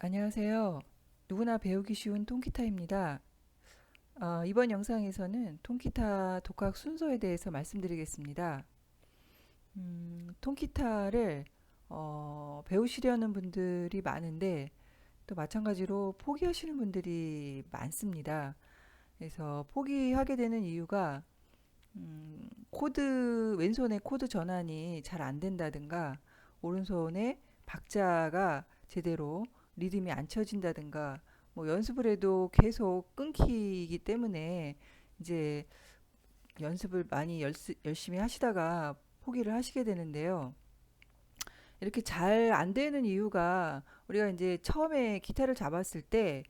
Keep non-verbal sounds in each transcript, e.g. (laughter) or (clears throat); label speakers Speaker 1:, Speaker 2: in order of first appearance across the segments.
Speaker 1: 안녕하세요. 누구나 배우기 쉬운 통기타입니다. 어, 이번 영상에서는 통기타 독학 순서에 대해서 말씀드리겠습니다. 음, 통기타를 어, 배우시려는 분들이 많은데 또 마찬가지로 포기하시는 분들이 많습니다. 그래서 포기하게 되는 이유가 음, 코드 왼손의 코드 전환이 잘 안 된다든가 오른손에 박자가 제대로 리듬이 안 쳐진다든가 뭐 연습을 해도 계속 끊기기 때문에 이제 연습을 많이 열스- 열심히 하시다가 포기를 하시게 되는데요. 이렇게 잘 안 되는 이유가 우리가 이제 처음에 기타를 잡았을 때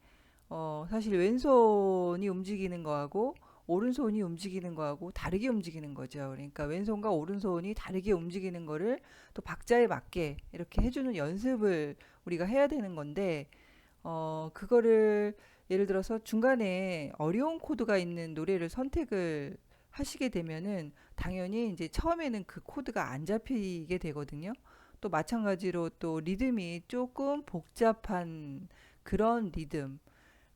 Speaker 1: 어, 사실 왼손이 움직이는 거하고 오른손이 움직이는 거하고 다르게 움직이는 거죠. 그러니까 왼손과 오른손이 다르게 움직이는 거를 또 박자에 맞게 이렇게 해주는 연습을 우리가 해야 되는 건데, 어, 그거를 예를 들어서 중간에 어려운 코드가 있는 노래를 선택을 하시게 되면은 당연히 이제 처음에는 그 코드가 안 잡히게 되거든요. 또 마찬가지로 또 리듬이 조금 복잡한 그런 리듬,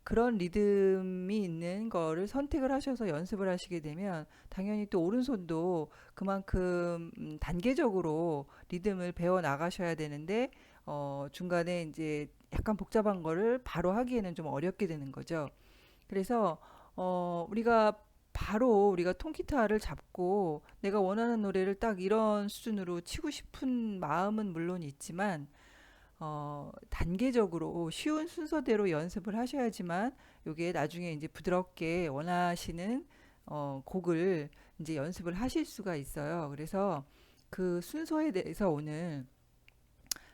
Speaker 1: 그런 리듬이 있는 거를 선택을 하셔서 연습을 하시게 되면 당연히 또 오른손도 그만큼 음, 단계적으로 리듬을 배워 나가셔야 되는데 어, 중간에 이제 약간 복잡한 거를 바로 하기에는 좀 어렵게 되는 거죠. 그래서 어, 우리가 바로 우리가 통기타를 잡고 내가 원하는 노래를 딱 이런 수준으로 치고 싶은 마음은 물론 있지만 어, 단계적으로 쉬운 순서대로 연습을 하셔야지만 요게 나중에 이제 부드럽게 원하시는 어, 곡을 이제 연습을 하실 수가 있어요. 그래서 그 순서에 대해서 오늘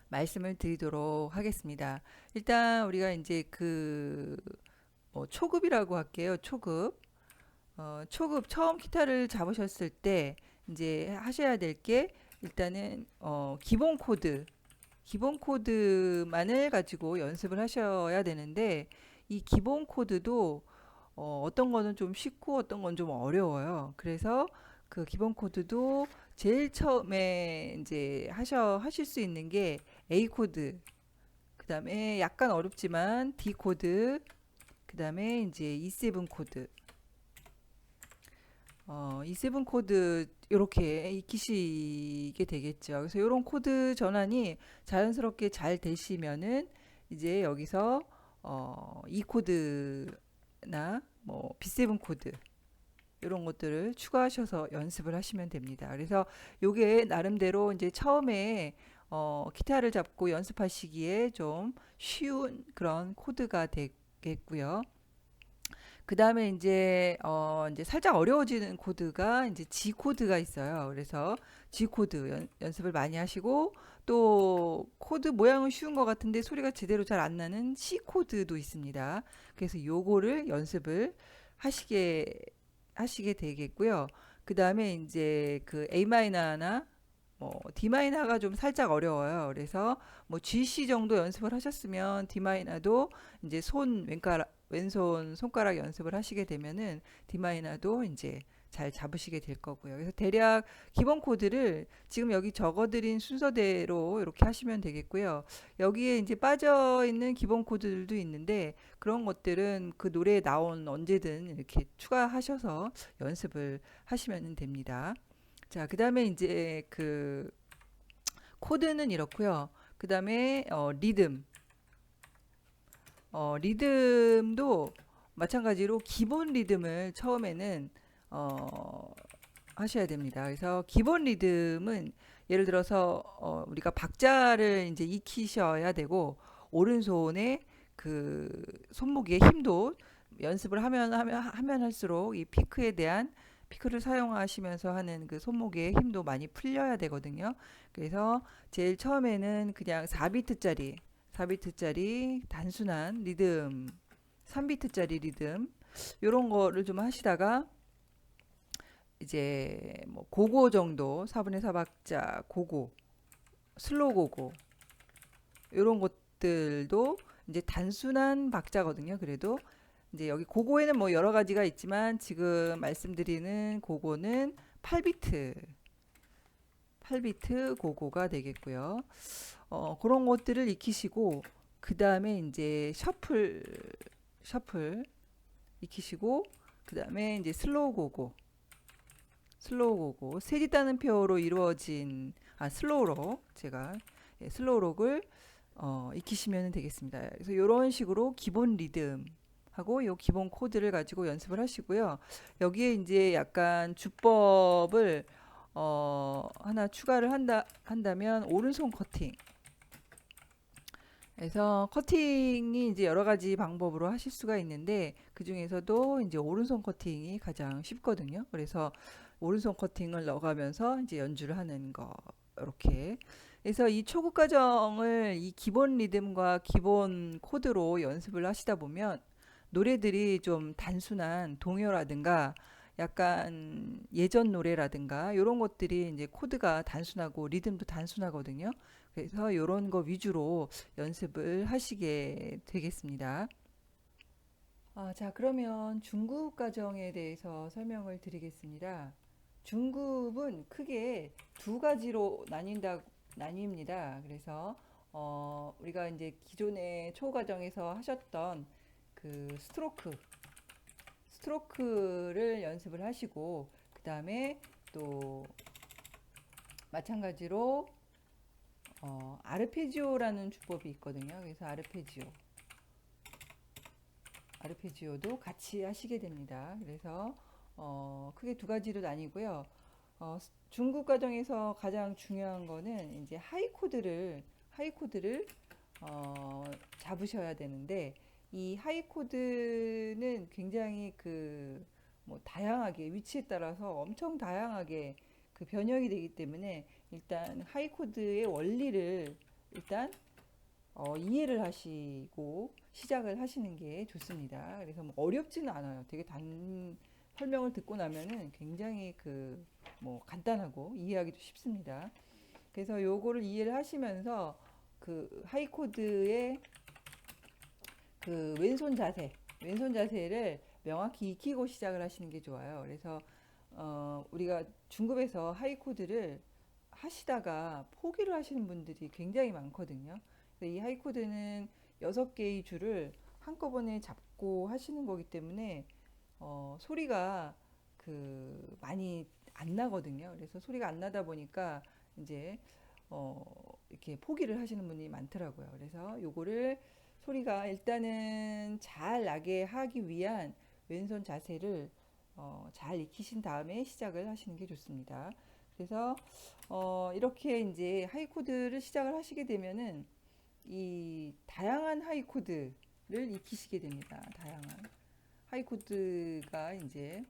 Speaker 1: 말씀을 드리도록 하겠습니다. 일단 우리가 이제 그 뭐 초급이라고 할게요. 초급. 어, 초급 처음 기타를 잡으셨을 때 이제 하셔야 될 게 일단은 어, 기본 코드 기본 코드만을 가지고 연습을 하셔야 되는데 이 기본 코드도 어, 어떤 거는 좀 쉽고 어떤 건 좀 어려워요. 그래서 그 기본 코드도 제일 처음에 이제 하셔 하실 수 있는 게 A 코드, 그 다음에 약간 어렵지만 D 코드, 그 다음에 이제 E7 코드. 어, E7 코드 이렇게 익히시게 되겠죠. 그래서 이런 코드 전환이 자연스럽게 잘 되시면은 이제 여기서 어, E 코드나 뭐 B7 코드 이런 것들을 추가하셔서 연습을 하시면 됩니다. 그래서 요게 나름대로 이제 처음에 어, 기타를 잡고 연습하시기에 좀 쉬운 그런 코드가 되겠고요. 그 다음에 이제 어 이제 살짝 어려워지는 코드가 이제 G 코드가 있어요. 그래서 G 코드 연, 연습을 많이 하시고 또 코드 모양은 쉬운 것 같은데 소리가 제대로 잘 안 나는 C 코드도 있습니다. 그래서 요거를 연습을 하시게 하시게 되겠고요. 그 다음에 이제 그 A 마이너나 뭐 D 마이너가 좀 살짝 어려워요. 그래서 뭐 G, C 정도 연습을 하셨으면 D 마이너도 이제 손 왼가락 왼손 손가락 연습을 하시게 되면은 D 마이너도 이제 잘 잡으시게 될 거고요. 그래서 대략 기본 코드를 지금 여기 적어드린 순서대로 이렇게 하시면 되겠고요. 여기에 이제 빠져 있는 기본 코드들도 있는데 그런 것들은 그 노래에 나온 언제든 이렇게 추가하셔서 연습을 하시면 됩니다. 자, 그 다음에 이제 그 코드는 이렇고요. 그 다음에 어, 리듬. 어, 리듬도 마찬가지로 기본 리듬을 처음에는 어, 하셔야 됩니다. 그래서 기본 리듬은 예를 들어서 어, 우리가 박자를 이제 익히셔야 되고 오른손에 그 손목의 힘도 연습을 하면 하면 하면 할수록 이 피크에 대한 피크를 사용하시면서 하는 그 손목의 힘도 많이 풀려야 되거든요. 그래서 제일 처음에는 그냥 4비트짜리 4비트짜리 단순한 리듬, 3비트짜리 리듬 요런 거를 좀 하시다가 이제 뭐 고고 정도 4분의 4박자 고고, 슬로우 고고 요런 것들도 이제 단순한 박자거든요. 그래도 이제 여기 고고에는 뭐 여러 가지가 있지만 지금 말씀드리는 고고는 8비트 8비트 고고가 되겠고요. 어, 그런 것들을 익히시고 그 다음에 이제 셔플, 셔플 익히시고, 그 다음에 이제 슬로우 고고, 슬로우 고고, 세리 따는 표로 이루어진, 아, 슬로우로, 제가, 예, 슬로우록을, 어, 익히시면 되겠습니다. 그래서 이런 식으로 기본 리듬, 하고 요 기본 코드를 가지고 연습을 하시고요. 여기에 이제 약간 주법을 어, 하나 추가를 한다 한다면 오른손 커팅. 그래서 커팅이 이제 여러 가지 방법으로 하실 수가 있는데 그 중에서도 이제 오른손 커팅이 가장 쉽거든요. 그래서 오른손 커팅을 넣어가면서 이제 연주를 하는 거 이렇게. 그래서 이 초급 과정을 이 기본 리듬과 기본 코드로 연습을 하시다 보면 노래들이 좀 단순한 동요라든가 약간 예전 노래라든가 이런 것들이 이제 코드가 단순하고 리듬도 단순하거든요. 그래서 이런 거 위주로 연습을 하시게 되겠습니다. 아, 자, 그러면 중급 과정에 대해서 설명을 드리겠습니다. 중급은 크게 두 가지로 나뉜다, 나뉩니다. 그래서 어, 우리가 이제 기존의 초과정에서 하셨던 그 스트로크, 스트로크를 연습을 하시고 그 다음에 또 마찬가지로 어, 아르페지오라는 주법이 있거든요. 그래서 아르페지오, 아르페지오도 같이 하시게 됩니다. 그래서 어, 크게 두 가지로 나뉘고요. 어, 중급 과정에서 가장 중요한 거는 이제 하이 코드를 하이 코드를 어, 잡으셔야 되는데 이 하이 코드는 굉장히 그 뭐 다양하게 위치에 따라서 엄청 다양하게 그 변형이 되기 때문에 일단 하이 코드의 원리를 일단 어, 이해를 하시고 시작을 하시는 게 좋습니다. 그래서 뭐 어렵지는 않아요. 되게 단 설명을 듣고 나면은 굉장히 그 뭐 간단하고 이해하기도 쉽습니다. 그래서 요거를 이해를 하시면서 그 하이 코드의 그 왼손 자세, 왼손 자세를 명확히 익히고 시작을 하시는 게 좋아요. 그래서 어, 우리가 중급에서 하이 코드를 하시다가 포기를 하시는 분들이 굉장히 많거든요. 이 하이 코드는 여섯 개의 줄을 한꺼번에 잡고 하시는 거기 때문에 어, 소리가 그 많이 안 나거든요. 그래서 소리가 안 나다 보니까 이제 어, 이렇게 포기를 하시는 분이 많더라고요. 그래서 요거를 소리가 일단은 잘 나게 하기 위한 왼손 자세를 어, 잘 익히신 다음에 시작을 하시는 게 좋습니다. 그래서 어, 이렇게 이제 하이 코드를 시작을 하시게 되면은 이 다양한 하이 코드를 익히시게 됩니다. 다양한 하이 코드가 이제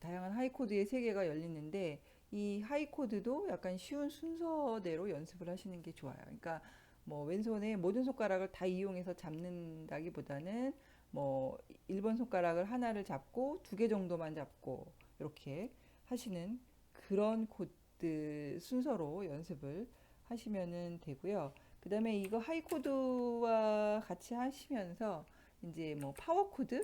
Speaker 1: 다양한 하이 코드의 세계가 열리는데 이 하이 코드도 약간 쉬운 순서대로 연습을 하시는 게 좋아요. 그러니까 뭐 왼손에 모든 손가락을 다 이용해서 잡는다기보다는 뭐 1번 손가락을 하나를 잡고 두 개 정도만 잡고 이렇게 하시는 그런 코드 순서로 연습을 하시면은 되고요. 그 다음에 이거 하이 코드와 같이 하시면서 이제 뭐 파워 코드,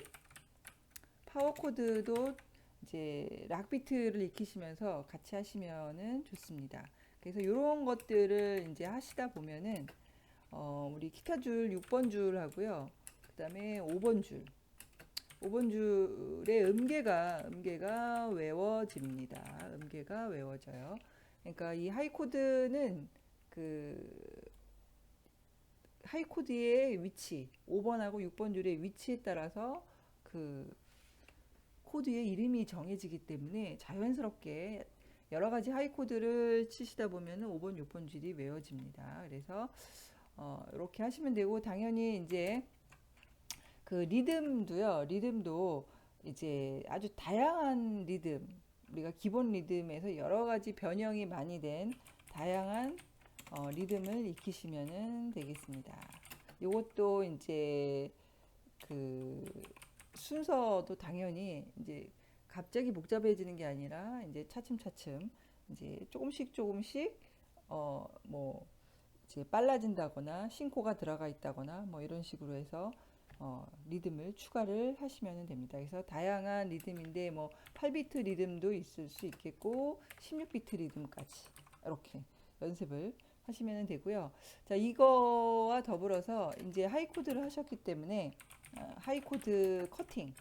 Speaker 1: 파워 코드도 이제 락 비트를 익히시면서 같이 하시면은 좋습니다. 그래서 이런 것들을 이제 하시다 보면은 어, 우리 기타 줄 6번 줄 하고요. 그 다음에 5번 줄. 5번 줄의 음계가, 음계가 외워집니다. 음계가 외워져요. 그러니까 이 하이 코드는 그 하이 코드의 위치, 5번하고 6번 줄의 위치에 따라서 그 코드의 이름이 정해지기 때문에 자연스럽게 여러 가지 하이 코드를 치시다 보면은 5번, 6번 줄이 외워집니다. 그래서 어, 이렇게 하시면 되고 당연히 이제 그 리듬도요. 리듬도 이제 아주 다양한 리듬 우리가 기본 리듬에서 여러 가지 변형이 많이 된 다양한 어, 리듬을 익히시면 되겠습니다. 이것도 이제 그 순서도 당연히 이제 갑자기 복잡해지는 게 아니라 이제 차츰차츰 이제 조금씩 조금씩 어뭐 이제 빨라진다거나 싱코가 들어가 있다거나 뭐 이런 식으로 해서 어, 리듬을 추가를 하시면 됩니다. 그래서 다양한 리듬인데 뭐 8비트 리듬도 있을 수 있겠고 16비트 리듬까지 이렇게 연습을 하시면 되고요. 자, 이거와 더불어서 이제 하이 코드를 하셨기 때문에 아, 하이 코드 커팅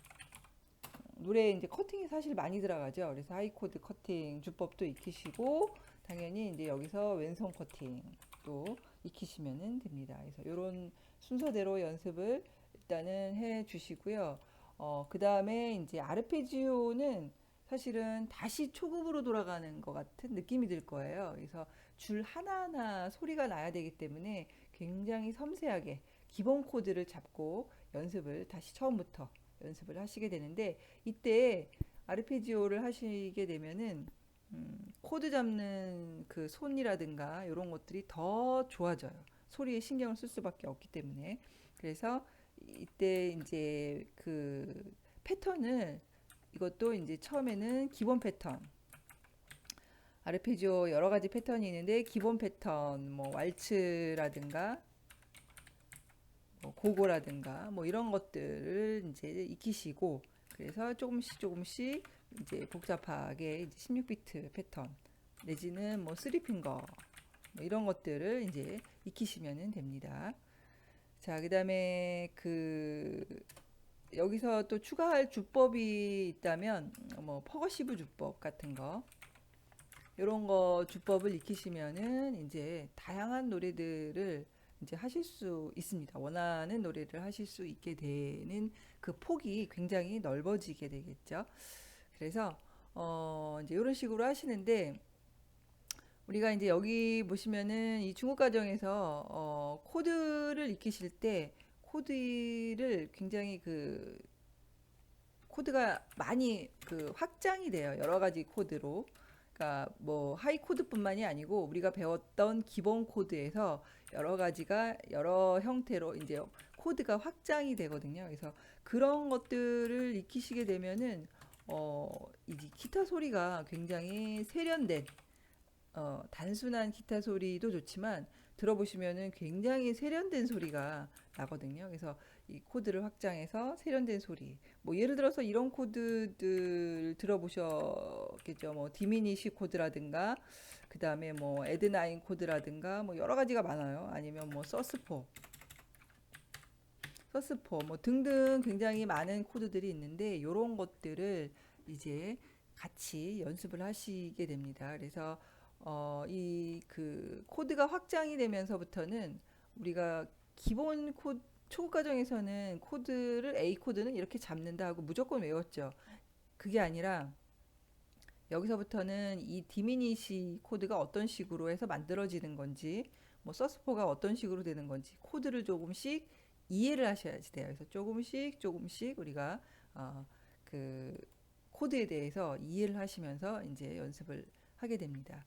Speaker 1: 노래에 이제 커팅이 사실 많이 들어가죠. 그래서 하이 코드 커팅 주법도 익히시고 당연히 이제 여기서 왼손 커팅 도 익히시면 됩니다. 그래서 이런 순서대로 연습을 일단은 해 주시고요. 어, 그 다음에 이제 아르페지오는 사실은 다시 초급으로 돌아가는 것 같은 느낌이 들 거예요. 그래서 줄 하나하나 소리가 나야 되기 때문에 굉장히 섬세하게 기본 코드를 잡고 연습을 다시 처음부터 연습을 하시게 되는데 이때 아르페지오를 하시게 되면은 음, 코드 잡는 그 손이라든가 이런 것들이 더 좋아져요. 소리에 신경을 쓸 수밖에 없기 때문에 그래서 이때 이제 그 패턴을 이것도 이제 처음에는 기본 패턴 아르페지오 여러 가지 패턴이 있는데 기본 패턴 뭐 왈츠라든가 뭐 고고라든가 뭐 이런 것들을 이제 익히시고 그래서 조금씩 조금씩 이제 복잡하게 이제 16비트 패턴 내지는 뭐 3핑거 뭐 이런 것들을 이제 익히시면 됩니다. 자, 그다음에 그 여기서 또 추가할 주법이 있다면 뭐 퍼거시브 주법 같은 거 이런 거 주법을 익히시면은 이제 다양한 노래들을 이제 하실 수 있습니다. 원하는 노래를 하실 수 있게 되는 그 폭이 굉장히 넓어지게 되겠죠. 그래서 어 이제 이런 식으로 하시는데 우리가 이제 여기 보시면은 이 중국 과정에서 어 코드를 익히실 때 코드를 굉장히 그 코드가 많이 그 확장이 돼요. 여러 가지 코드로. 그러니까 뭐 하이 코드뿐만이 아니고 우리가 배웠던 기본 코드에서 여러 가지가 여러 형태로 이제 코드가 확장이 되거든요. 그래서 그런 것들을 익히시게 되면은 어, 이 기타 소리가 굉장히 세련된 어, 단순한 기타 소리도 좋지만 들어보시면은 굉장히 세련된 소리가 나거든요. 그래서 이 코드를 확장해서 세련된 소리. 뭐 예를 들어서 이런 코드들 들어보셨겠죠. 뭐 디미니시 코드라든가 그 다음에 뭐 에드나인 코드라든가 뭐 여러 가지가 많아요. 아니면 뭐 서스포, 서스포 뭐 등등 굉장히 많은 코드들이 있는데 이런 것들을 이제 같이 연습을 하시게 됩니다. 그래서 어, 이 그 코드가 확장이 되면서부터는 우리가 기본 코드 초급 과정에서는 코드를 A 코드는 이렇게 잡는다 하고 무조건 외웠죠. 그게 아니라 여기서부터는 이 디미니시 코드가 어떤 식으로 해서 만들어지는 건지, 뭐 서스포가 어떤 식으로 되는 건지 코드를 조금씩 이해를 하셔야지 돼요. 그래서 조금씩 조금씩 우리가 어, 그 코드에 대해서 이해를 하시면서 이제 연습을 하게 됩니다.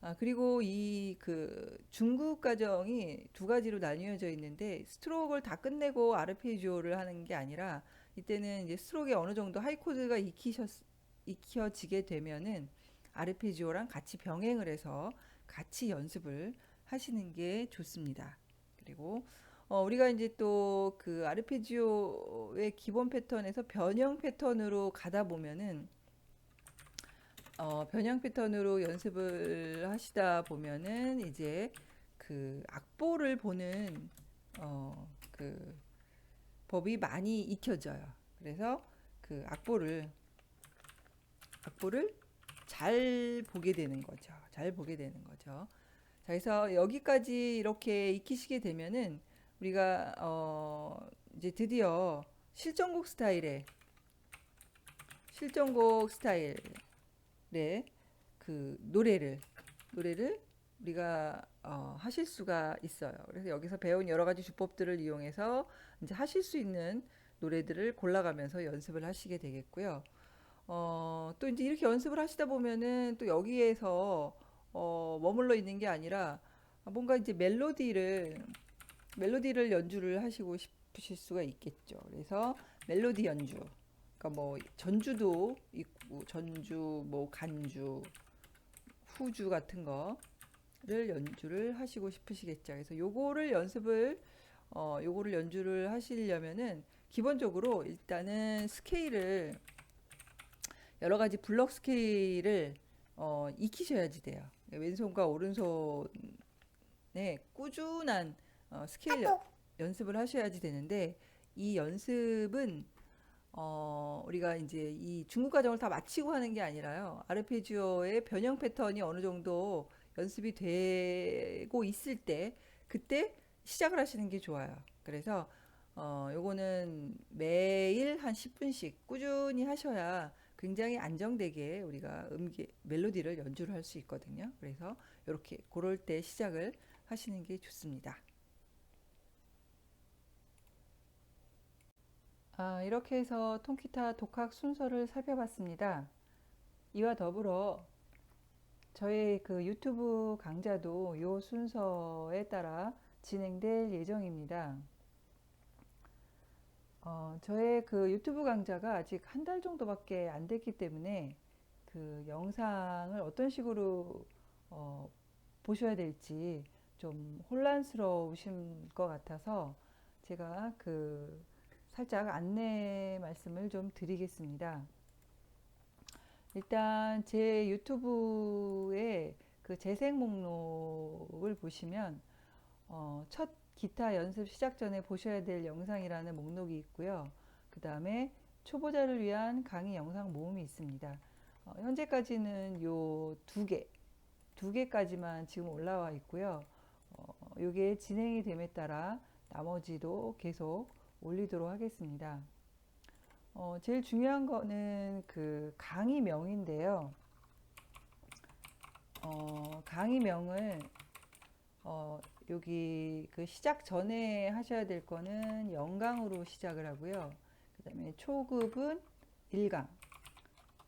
Speaker 1: 아, 그리고 이 그 중급 과정이 두 가지로 나뉘어져 있는데 스트로크를 다 끝내고 아르페지오를 하는 게 아니라 이때는 이제 스트로크에 어느 정도 하이 코드가 익히셨, 익혀지게 되면은 아르페지오랑 같이 병행을 해서 같이 연습을 하시는 게 좋습니다. 그리고 어, 우리가 이제 또 그 아르페지오의 기본 패턴에서 변형 패턴으로 가다 보면은 어, 변형 패턴으로 연습을 하시다 보면은 이제 그 악보를 보는 어, 그 법이 많이 익혀져요. 그래서 그 악보를 악보를 잘 보게 되는 거죠. 잘 보게 되는 거죠. 자, 그래서 여기까지 이렇게 익히시게 되면은 우리가 어, 이제 드디어 실전곡 스타일의 실전곡 스타일 네, 그 노래를 노래를 우리가 어, 하실 수가 있어요. 그래서 여기서 배운 여러 가지 주법들을 이용해서 이제 하실 수 있는 노래들을 골라가면서 연습을 하시게 되겠고요. 어, 또 이제 이렇게 연습을 하시다 보면은 또 여기에서 어, 머물러 있는 게 아니라 뭔가 이제 멜로디를 멜로디를 연주를 하시고 싶으실 수가 있겠죠. 그래서 멜로디 연주. 그러니까 뭐 전주도 있고 전주 뭐 간주 후주 같은 거를 연주를 하시고 싶으시겠죠. 그래서 요거를 연습을 어 요거를 연주를 하시려면은 기본적으로 일단은 스케일을 여러 가지 블럭 스케일을 어 익히셔야지 돼요. 왼손과 오른손 네, 꾸준한 어, 스킬 연- 연습을 하셔야지 되는데 이 연습은 어, 우리가 이제 이 중급 과정을 다 마치고 하는 게 아니라요. 아르페지오의 변형 패턴이 어느 정도 연습이 되고 있을 때 그때 시작을 하시는 게 좋아요. 그래서 어, 요거는 매일 한 10분씩 꾸준히 하셔야 굉장히 안정되게 우리가 음계 멜로디를 연주를 할 수 있거든요. 그래서 이렇게 그럴 때 시작을 하시는 게 좋습니다. 아, 이렇게 해서 통기타 독학 순서를 살펴봤습니다. 이와 더불어 저의 그 유튜브 강좌도 이 순서에 따라 진행될 예정입니다. 어, 저의 그 유튜브 강좌가 아직 한 달 정도밖에 안 됐기 때문에 그 영상을 어떤 식으로 어, 보셔야 될지 좀 혼란스러우신 것 같아서 제가 그 살짝 안내 말씀을 좀 드리겠습니다. 일단 제 유튜브에 그 재생 목록을 보시면 어, 첫 기타 연습 시작 전에 보셔야 될 영상이라는 목록이 있고요. 그 다음에 초보자를 위한 강의 영상 모음이 있습니다. 어, 현재까지는 요 두 개, 두 개까지만 지금 올라와 있고요. 어, 요게 진행이 됨에 따라 나머지도 계속 올리도록 하겠습니다. 어, 제일 중요한 거는 그 강의명인데요. 어, 강의명을 어, 여기 그 시작 전에 하셔야 될 거는 영강으로 시작을 하고요. 그 다음에 초급은 1강,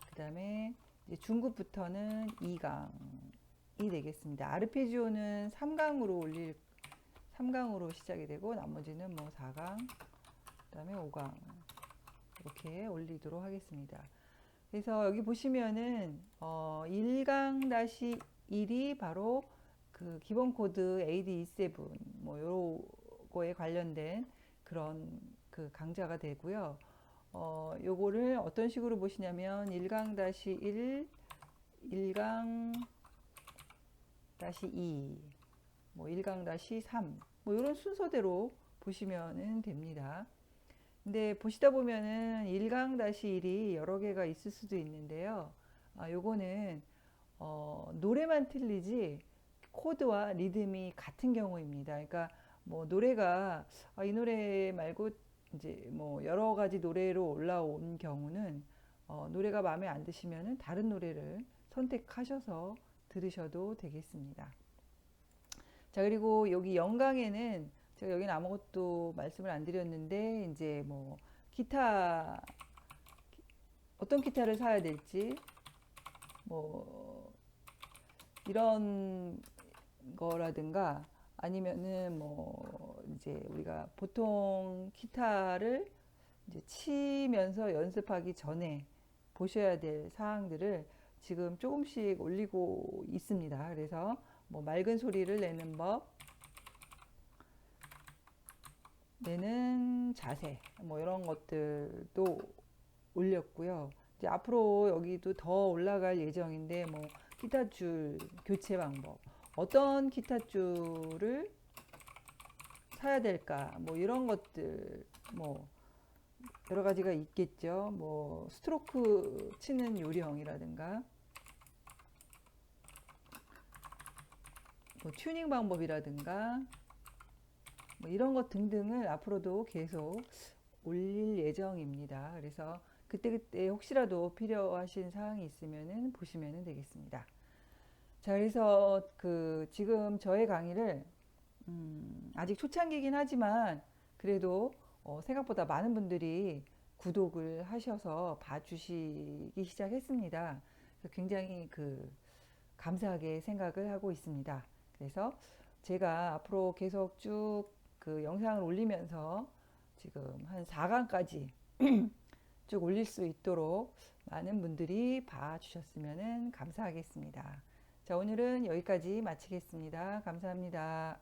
Speaker 1: 그 다음에 중급부터는 2강이 되겠습니다. 아르페지오는 3강으로 올릴 3강으로 시작이 되고 나머지는 뭐 4강, 그 다음에 5강 이렇게 올리도록 하겠습니다. 그래서 여기 보시면은 어, 1강-1이 바로 그 기본 코드 AD27 뭐 요거에 관련된 그런 그 강좌가 되고요. 어, 요거를 어떤 식으로 보시냐면 1강-1, 1강-2, 뭐 1강-3, 뭐 이런 순서대로 보시면 됩니다. 근데 보시다 보면은 1강-1이 여러 개가 있을 수도 있는데요. 아, 요거는 어, 노래만 틀리지 코드와 리듬이 같은 경우입니다. 그러니까 뭐 노래가 아, 이 노래 말고 이제 뭐 여러 가지 노래로 올라온 경우는 어, 노래가 마음에 안 드시면은 다른 노래를 선택하셔서 들으셔도 되겠습니다. 자, 그리고 여기 영강에는 제가 여기는 아무것도 말씀을 안 드렸는데 이제 뭐 기타 어떤 기타를 사야 될지 뭐 이런 거라든가 아니면은 뭐 이제 우리가 보통 기타를 이제 치면서 연습하기 전에 보셔야 될 사항들을 지금 조금씩 올리고 있습니다. 그래서 뭐 맑은 소리를 내는 법, 내는 자세, 뭐 이런 것들도 올렸고요. 이제 앞으로 여기도 더 올라갈 예정인데 뭐 기타 줄 교체 방법, 어떤 기타 줄을 사야 될까, 뭐 이런 것들, 뭐 여러 가지가 있겠죠. 뭐 스트로크 치는 요령이라든가, 뭐 튜닝 방법이라든가, 뭐 이런 것 등등을 앞으로도 계속 올릴 예정입니다. 그래서 그때그때 혹시라도 필요하신 사항이 있으면 보시면 되겠습니다. 자, 그래서 그 지금 저의 강의를 음, 아직 초창기긴 하지만 그래도 어, 생각보다 많은 분들이 구독을 하셔서 봐주시기 시작했습니다. 굉장히 그 감사하게 생각을 하고 있습니다. 그래서 제가 앞으로 계속 쭉 그 영상을 올리면서 지금 한 4강까지 (clears throat) 쭉 올릴 수 있도록 많은 분들이 봐주셨으면 감사하겠습니다. 자, 오늘은 여기까지 마치겠습니다. 감사합니다.